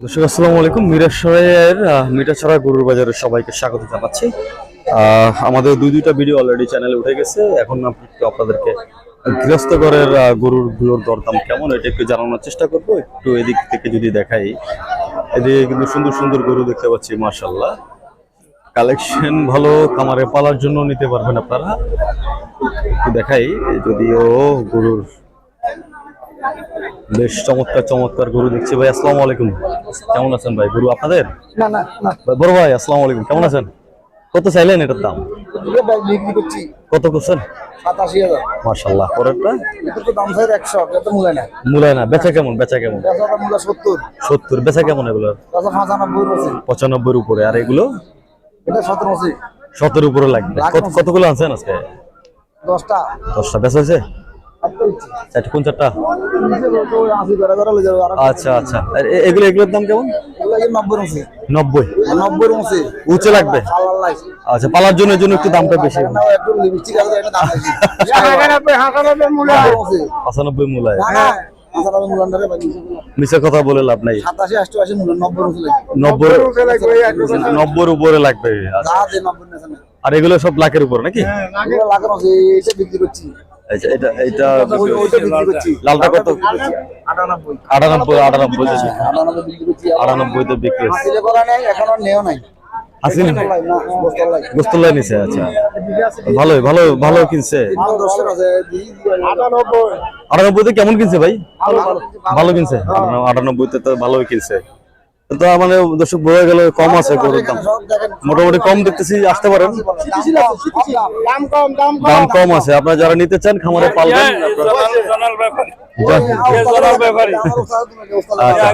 দর্শক আসসালামু আলাইকুম। মিরাশরের মিঠাছড়া গরুর বাজারে সবাইকে স্বাগত জানাচ্ছি। আমাদের দুই দুইটা ভিডিও অলরেডি চ্যানেলে উঠে গেছে। এখন আপনাদেরকে গৃহস্থগরের আহ, গরুরগুলোর দরদাম কেমন এটা একটু জানানোর চেষ্টা করব। একটু এদিক থেকে যদি দেখাই এদিকে কিন্তু সুন্দর সুন্দর গরু দেখতে পাচ্ছি মার্শাল্লাহ কালেকশন ভালো খামারে পালার জন্য নিতে পারবেন আপনারা। দেখাই যদিও গরুর বেশ চমৎকার চমৎকার গরু দেখছি। ভাই আসসালামু আলাইকুম। কেমন আছেন ভাই? গরু আপনাদের? না না না। বড় ভাই আসসালামু আলাইকুম। কেমন আছেন? কত চাইলেন এটার দাম? কত করছেন? পরেরটা? দাম স্যার একশো এটা তো মূল্য না মূলায় না বেচা কেমন? বেচা কেমন? সত্তর। সত্তর। বেচা কেমন এগুলো? পঁচানব্বইয়ের উপরে। আর এগুলো? এটা সতেরো আছে সতের উপরে লাগবে। কত- কতগুলো আনছেন আজকে? দশটা। দশটা। বেচা হয়েছে? চারটে কোন চারটা আচ্ছা। আচ্ছা এগুলো এগুলোর দাম কেমন? নব্বই। নব্বই আছে লাগবে? আচ্ছা পালার জন্য জন্য একটু দামটা বেশি পঁচানব্বই মূলায়। কথা বলে লাভ নাই। নব্বই উপরে লাগবে। আর এগুলো সব লাখের উপর নাকি? এটা বিক্রি করছি। আচ্ছা, এটা এটা লালটা কত? আটানব্বই। বিক্রি এখনও নেও নাই। নিছে আচ্ছা। ভালো ভালো কিনছে। আটানব্বই। কেমন কিনছে ভাই? ভালো, কিনছে? আটানব্বইতে তো ভালোই কিনছে। তো মানে দর্শক বোঝা গেল কম আছে গরুর দাম। মোটামুটি কম দেখতেছি আসতে পারেন। দাম কম, আছে। আপনারা যারা নিতে চান খামারে পালবেন। আমার উস্তাদ তোমাকে উস্তাদ আচ্ছা।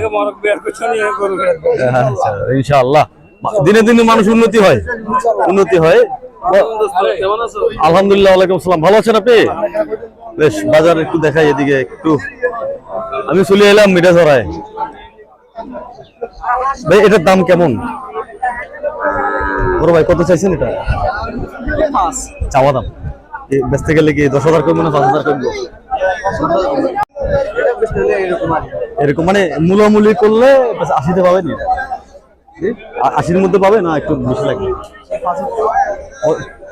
আচ্ছা, ইনশাআল্লাহ। দিনে দিনে মানুষ উন্নতি হয়। উন্নতি হয়। আলহামদুলিল্লাহ ওয়ালাইকুম আসসালাম। ভালো আছেন আপনি? বেশ বাজার একটু দেখাই এদিকে একটু। আমি চলে এলাম মিঠা ছড়ায় ভাই এটার দাম কেমন? বড় ভাই কত চাইছেন এটা? চাওয়া দাম। বেচতে গেলে কি দশ হাজার কমবে না পাঁচ হাজার কমবে? এরকম মানে মূলামূলি করলে আশিতে পাবেন। এটা? আশির মধ্যে পাবে না একটু বেশি লাগবে?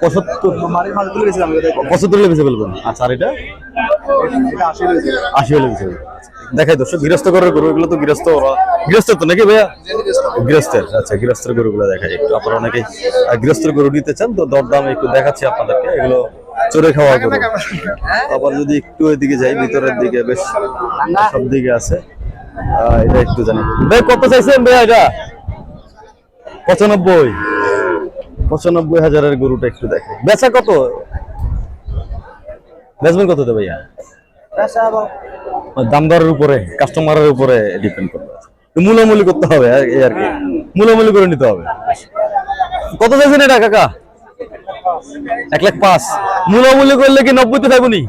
পঁচাত্তর। আচ্ছা আর এটা? আশি। দেখাই দর্শক গৃহস্থ করার গরু এগুলো তো গৃহস্থ ওরা গৃহস্থ তো নাকি ভাইয়া? গৃহস্থের আচ্ছা গৃহস্থের গরুগুলো দেখাই একটু। আপনারা অনেকেই গৃহস্থের গরু নিতে চান তো দরদাম একটু দেখাচ্ছি আপনাদেরকে। এগুলো চড়ে খাওয়া গরু। আবার যদি একটু এদিকে যাই ভিতরের দিকে বেশ সব দিকে আছে। এটা একটু জানি। ভাই কত চাইছেন ভাইয়া এটা? পঁচানব্বই। পঁচানব্বই হাজারের গরুটা একটু দেখে বেচা কত? বেচবেন কত দেবে ভাইয়া? পেশা এবং দাম দরের উপরে কাস্টমারের উপরে ডিপেন্ড করবে। তো মূলামূলি করতে হবে এই আর কি। মূলামূলি করে নিতে হবে। কত চাইছেন এটা কাকা? এক লাখ পাঁচ। মূলামূলি করলে কি নব্বইতে থাকবনি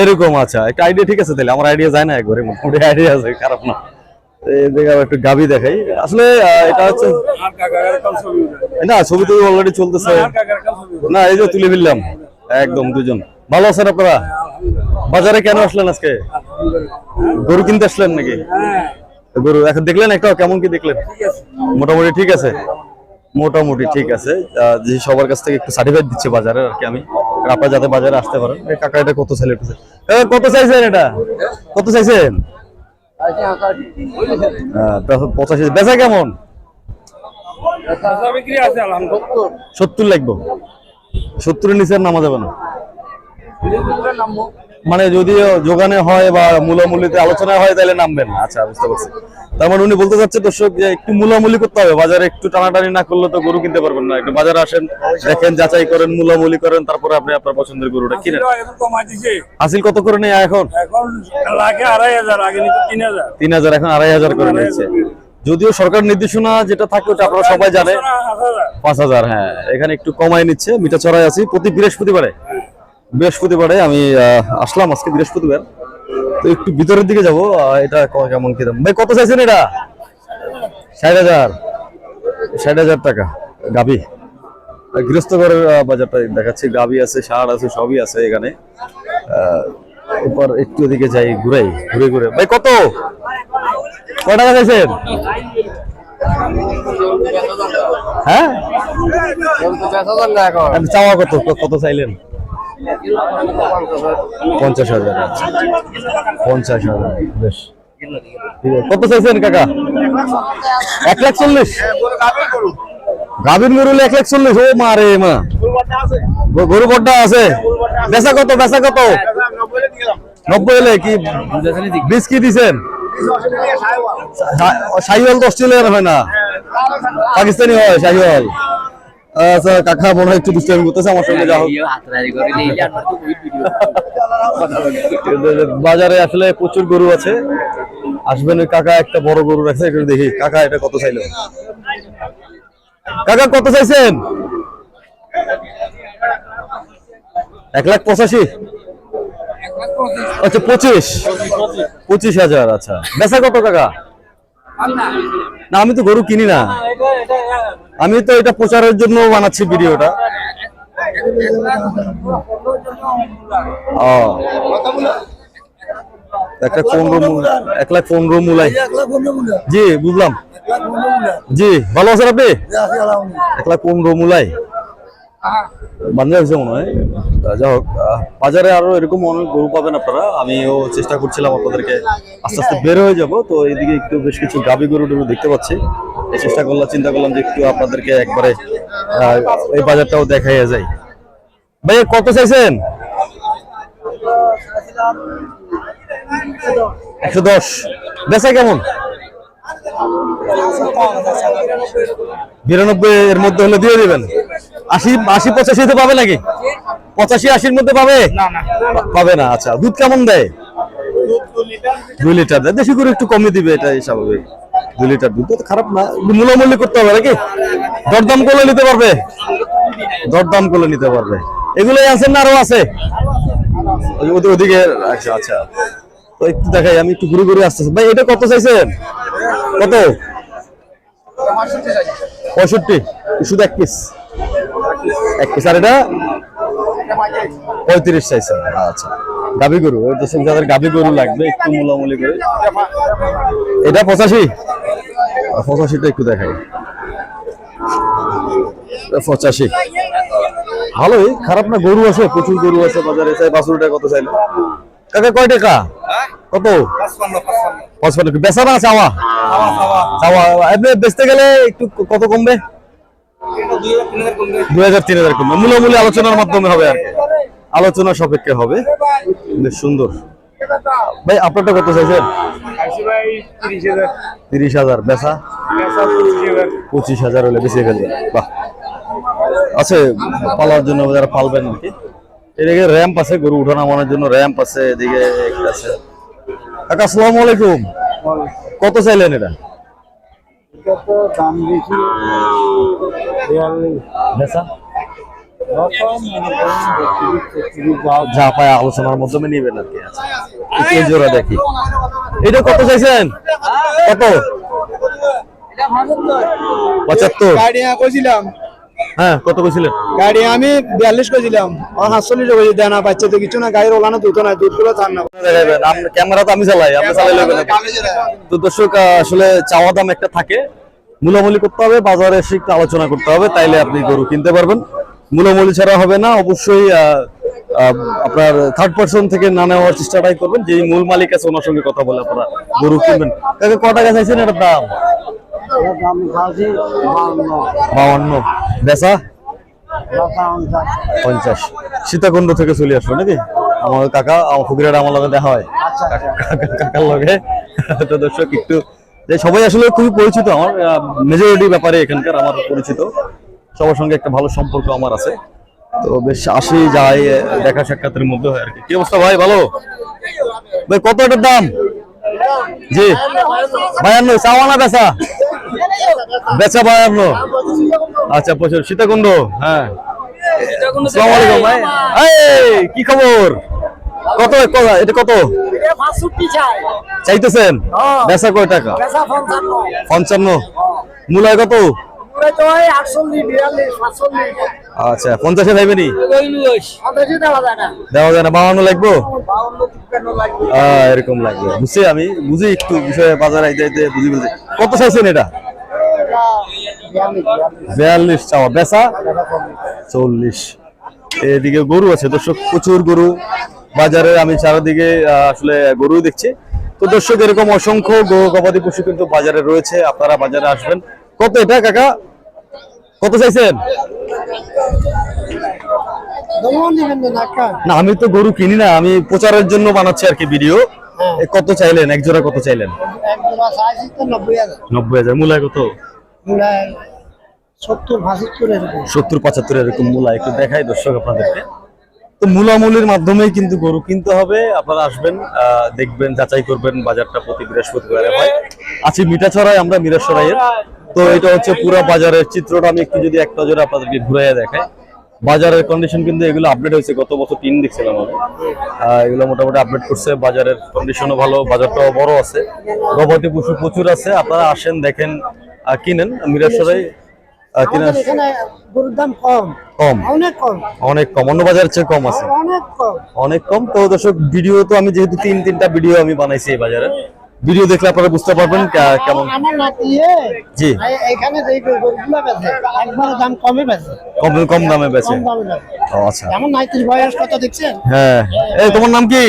এরকম আচ্ছা একটা আইডিয়া ঠিক আছে তাহলে আমার আইডিয়া যায় না একবারে মোটামুটি আইডিয়া আছে খারাপ না। একটু গাবি দেখাই। আসলে এটা হচ্ছে না। ছবি তো অলরেডি চলতেছে। না এই যে তুলে ফেললাম। একদম দুজন। ভালো আছেন আপনারা? বাজারে কেন আসলেন আজকে? গরু কিনতে আসলেন নাকি? গরু এখন দেখলেন একটা? কেমন কি দেখলেন? মোটামুটি ঠিক আছে? মোটামুটি ঠিক আছে। যে সবার কাছ থেকে একটু সার্টিফাইড দিচ্ছে বাজারে আর কি আমি। আপনারা যাতে বাজারে আসতে পারেন। কাকা এটা কত ছেলে কত চাইছেন এটা? কত চাইছেন পঁচাশি বেচা কেমন? সত্তর লাগবো। সত্তরের নিচে নামা যাবে না। মানে যদি যোগানে হয় বা মূলামূলিতে আলোচনা হয় তাহলে নামবেন না। আচ্ছা বুঝতে পারছি। তার মানে উনি বলতে চাচ্ছে দর্শক যে একটু মূলামূলি করতে হবে। বাজারে একটু টানাটানি না করলে তো গরু কিনতে পারবেন না। একটু বাজারে আসেন দেখেন যাচাই করেন মূলামূলি করেন তারপরে আপনি আপনার পছন্দের গরুটা কিনেন। হাসিল কত করে নেই এখন? এখন লাখে আড়াই হাজার আগে তিন হাজার। তিন হাজার এখন আড়াই হাজার করে নিয়েছে যদিও সরকার নির্দেশনা যেটা থাকে ওটা আপনারা সবাই জানে পাঁচ হাজার হ্যাঁ। এখানে একটু কমাই নিচ্ছে মিঠা ছড়াই আছি। প্রতি বৃহস্পতিবারে বৃহস্পতিবারে আমি আসলাম আজকে বৃহস্পতিবার। তো একটু ভিতরের দিকে যাব এটা ক- কেমন কি ভাই কত চাইছেন এটা? ষাট হাজার। ষাট হাজার টাকা গাবি গৃহস্থঘরের বাজারটা দেখাচ্ছি গাবি আছে সার আছে সবই আছে এখানে। এরপর একটু ওদিকে যাই ঘুরাই ঘুরে ঘুরে। ভাই কত? কয় টাকা চাইছেন? হ্যাঁ? চাওয়া কত? কত চাইলেন? পঞ্চাশ হাজার আচ্ছা। পঞ্চাশ হাজার, বেশ। কত চাইছেন কাকা? এক লাখ চল্লিশ? গাভীর গরু হলে এক লাখ চল্লিশ, ও মা রে মা। গরু বড্ডা আছে। বেচা কত বেচা কত? নব্বই হলে কি বীজ কি দিছেন শাহিওয়াল তো অস্ট্রেলিয়ার হয় না? পাকিস্তানি হয় শাহিওয়াল আচ্ছা কাকা মনে হয় একটু দুষ্টামি করতেছে আমার সঙ্গে যা বাজারে আসলে প্রচুর গরু আছে। আসবেন কাকা একটা বড় গরু রাখছে একটু দেখি। কাকা এটা কত চাইলো? কাকা কত চাইছেন? এক লাখ পঁচাশি? আচ্ছা পঁচিশ। পঁচিশ হাজার আচ্ছা। বেচা কত কাকা? না, আমি তো গরু কিনি না। আমি তো এটা প্রচারের জন্য বানাচ্ছি ভিডিওটা। ও। একটা জি, বুঝলাম। জি, ভালো আছেন আপনি? এক লাখ পনেরো মূলাই। হয়েছে মনে হয়। তা যা হোক বাজারে আরও এরকম অনেক গরু পাবেন আপনারা। আমিও চেষ্টা করছিলাম আপনাদেরকে আস্তে আস্তে বের হয়ে যাব। তো এইদিকে একটু বেশ কিছু গাবি গরু টরু দেখতে পাচ্ছি। চেষ্টা করলাম, চিন্তা করলাম যে একটু আপনাদেরকে একবারে এই বাজারটাও দেখাইয়া যায় ভাই কত চাইছেন? একশো দশ। বেচা কেমন? বিরানব্বই এর মধ্যে হলে দিয়ে দিবেন? আশি আশি পঁচাশিতে পাবে নাকি? পঁচাশি আশির মধ্যে পাবে? পাবে না আচ্ছা। দুধ কেমন দেয়? দুই লিটার দেয়। দেশি করে একটু কমে দিবে এটা স্বাভাবিক। দুই লিটার দুধ তো খারাপ না। মূল্যমূল্য করতে হবে নাকি? দরদাম করলে নিতে পারবে? দরদাম করলে নিতে পারবে। এগুলোই আছেন না আরও আছে? ওদিকে আচ্ছা আচ্ছা। তো একটু দেখাই আমি একটু ঘুরে ঘুরে আসতেছি। ভাই এটা কত চাইছেন কত? পঁয়ষট্টি। শুধু এক পিস এক পিস আর এটা? পঁয়ত্রিশ চাইছেন আচ্ছা। গাভি গরু। যাদের গাভি গরু লাগবে একটু মূলামূলি করে। এটা পঁচাশি? পঁচাশিটা একটু দেখাই। পঁচাশি। ভালোই। খারাপ না, গরু আছে, প্রচুর গরু আছে বাজারে। চাই বাছুরটা কত চাইলে? কাকা, কয় টাকা? কত? পঁচপান্ন বেচা না চাওয়া? চাওয়া এমনি বেচতে গেলে একটু কত কমবে? দুই হাজার তিন হাজার কমবে। মূলামূলি আলোচনার মাধ্যমে হবে আর। আলোচনা সাপেক্ষে হবে। বেশ সুন্দর। ভাই আপনারটা কত চাইছেন? তিরিশ হাজার। বেচা? পঁচিশ হাজার। হলে বেশি ফেলবে বাহ। আছে পালার জন্য যারা পালবেন নাকি এদিকে র্যাম্প আছে গরু উঠা নামানোর জন্য র্যাম্প আছে এদিকে একটা আছে। কাকা আসসালামু আলাইকুম। কত চাইলেন এটা? দাম বেচা যা পায় আলোচনার মাধ্যমে নিবেন আর কি আচ্ছা। জোড়া দেখি। এটা কত চাইছেন? কত? পঁচাত্তর। গাড়ি কইছিলাম। হ্যাঁ কত কইছিলেন? গাড়ি আমি বিয়াল্লিশ কইছিলাম। আর সাতচল্লিশ কইছি দেনা পাচ্ছে তো কিছু না গাড়ির ওলানো দুটো না দুধগুলো থার না। ক্যামেরা তো আমি চালাই আপনি চালাইলে হবে তো দর্শক আসলে চাওয়া দাম একটা থাকে। মূলামূলি করতে হবে বাজারে এসে আলোচনা করতে হবে তাইলে আপনি গরু কিনতে পারবেন। মূলামূলি ছাড়া হবে না অবশ্যই আপনার থার্ড পার্সন থেকে না নেওয়ার চেষ্টাটাই করবেন যে মূল মালিক আছে ওনার সঙ্গে কথা বলে আপনারা গরু কিনবেন। কাকে ক টাকা চাইছেন এটার দাম? বাউন্ন। বেচা? পঞ্চাশ। সীতাকুণ্ড থেকে চলে আসলো নাকি? আমার কাকা আমার আমার লগে দেখা হয়। কাকার লগে। তো দর্শক একটু সবাই আসলে খুবই পরিচিত আমার। মেজরিটি ব্যাপারে এখানকার আমার পরিচিত। সবার সঙ্গে একটা ভালো সম্পর্ক আমার আছে। তো বেশ আসি যাই দেখা সাক্ষাতের মধ্যে হয় আর কি। কি অবস্থা ভাই? ভালো? ভাই কত এটার দাম? জি। বায়ান্ন চাওয়া না বেচা। বেচা বায়ান্ন। আচ্ছা প্রচুর। সীতাকুণ্ড হ্যাঁ। কি খবর? কত কত এটা কত? চাইতেছেন? বেচা কয় টাকা? পঞ্চান্ন। মূলায় কত? আটচল্লিশ বিয়াল্লিশ সাতচল্লিশ। আচ্ছা পঞ্চাশে যাইবেনি দেওয়া যায় না। বাউন্ন লাগবো? এরকম লাগবে। বুঝছি আমি বুঝি একটু বিষয়ে বাজার আইতে আইতে বুঝি বুঝি। কত চাইছেন এটা? বিয়াল্লিশ চাওয়া। বেচা? চল্লিশ। এদিকে গরু আছে দর্শক প্রচুর গরু। বাজারে আমি চারিদিকে আসলে গরু দেখছি। তো দর্শক এরকম অসংখ্য গো গবাদি পশু কিন্তু বাজারে রয়েছে। আপনারা বাজারে আসবেন। কত এটা কাকা? কত চাইছেন? না আমি তো গরু কিনি না আমি প্রচারের জন্য বানাচ্ছি আর কি ভিডিও কত চাইলেন? এক জোড়া কত চাইলেন? নব্বই হাজার। মূলায় কত? সত্তর পঁচাত্তর এরকম। মূলা। একটু দেখাই দর্শক আপনাদেরকে। তো মূলামূলির মাধ্যমেই কিন্তু গরু কিনতে হবে। আপনারা আসবেন আহ, দেখবেন যাচাই করবেন বাজারটা প্রতি বৃহস্পতিবার হয়। আছি মিঠাছড়ায় আমরা মিরাসরাইয়ের তো এটা হচ্ছে পুরো বাজারের চিত্রটা। আমি একটু যদি একটা জোরে আপনাদেরকে ঘুরাইয়া দেখাই। বাজারের কন্ডিশন কিন্তু এগুলো আপডেট হয়েছে গত বছর তিন দেখছিলাম আমি এগুলো মোটামুটি আপডেট করছে বাজারের কন্ডিশনও ভালো বাজারটাও বড় আছে। গবাদি পশু প্রচুর আছে আপনারা আসেন দেখেন কিনেন মিরাসরাই অনেক কম। অন্য বাজারের চেয়ে কম আছে। অনেক কম। অনেক কম তো দর্শক ভিডিও তো আমি যেহেতু তিন তিনটা ভিডিও আমি বানাইছি এই বাজারে। ভিডিও দেখলে আপনারা বুঝতে পারবেন কেমন। আমার নাতি জি। এখানে যে গরুগুলো বেচে একবারে দাম কমে বেচে। কম কম দামে বেচে। ও আচ্ছা। আমার নাতির বয়স কত দেখছেন? হ্যাঁ। এই তোমার নাম কি?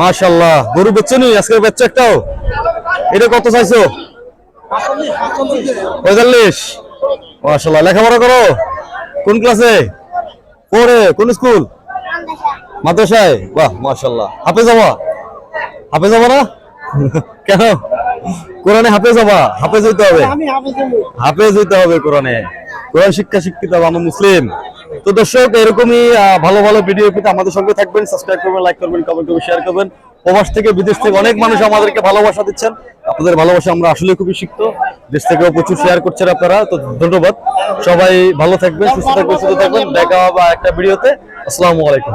মাশাল্লাহ গরু বেচছো নি? আজকে বেচছো একটাও? এটা কত চাইছো? পঁয়তাল্লিশ। মাশাল্লাহ লেখাপড়া করো? কোন ক্লাসে? পড়ে? কোন স্কুল? মাদ্রাসায়? বাহ মাশাল্লাহ হাফেজ হাফেজ হবা না? কেন? কোরআনে হাফেজ হবা হাফেজ হইতে হবে। হাফিজ হইতে হবে কোরআনে। কোরআন শিক্ষা শিক্ষিত হবে আমরা মুসলিম। তো দর্শক এরকমই ভালো ভালো ভিডিও পেতে আমাদের সঙ্গে থাকবেন সাবস্ক্রাইব করবেন লাইক করবেন কমেন্ট করবেন শেয়ার করবেন। প্রবাস থেকে বিদেশ থেকে অনেক মানুষ আমাদেরকে ভালোবাসা দিচ্ছেন। আপনাদের ভালোবাসা আমরা আসলে খুবই শিখত দেশ থেকেও প্রচুর শেয়ার করছেন আপনারা। তো ধন্যবাদ। সবাই ভালো থাকবেন সুস্থ থাকবেন সুস্থ থাকবেন। দেখা হবে একটা ভিডিওতে আসসালামু আলাইকুম।